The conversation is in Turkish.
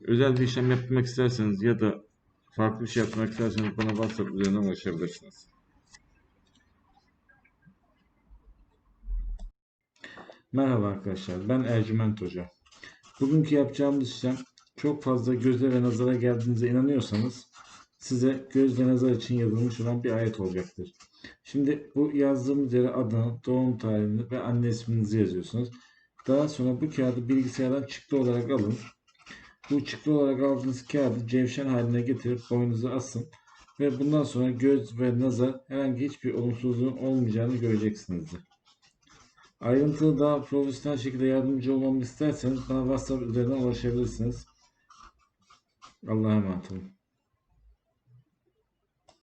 Özel bir işlem yapmak isterseniz ya da farklı bir şey yapmak isterseniz bana WhatsApp üzerinden ulaşabilirsiniz. Merhaba arkadaşlar, ben Ercüment Hoca. Bugünkü yapacağımız işlem çok fazla göze ve nazara geldiğinize inanıyorsanız size göz ve nazar için yazılmış olan bir ayet olacaktır. Şimdi bu yazdığımız yere adını, doğum tarihini ve anne isminizi yazıyorsunuz. Daha sonra bu kağıdı bilgisayardan çıktı olarak alın. Bu çıktı olarak aldığınız kağıdı cevşen haline getirip boynunuza asın. Ve bundan sonra göz ve nazar herhangi hiçbir olumsuzluğun olmayacağını göreceksinizdir. Ayrıntılı daha profesyonel şekilde yardımcı olmamı isterseniz bana WhatsApp üzerinden ulaşabilirsiniz. Allah'a emanet olun.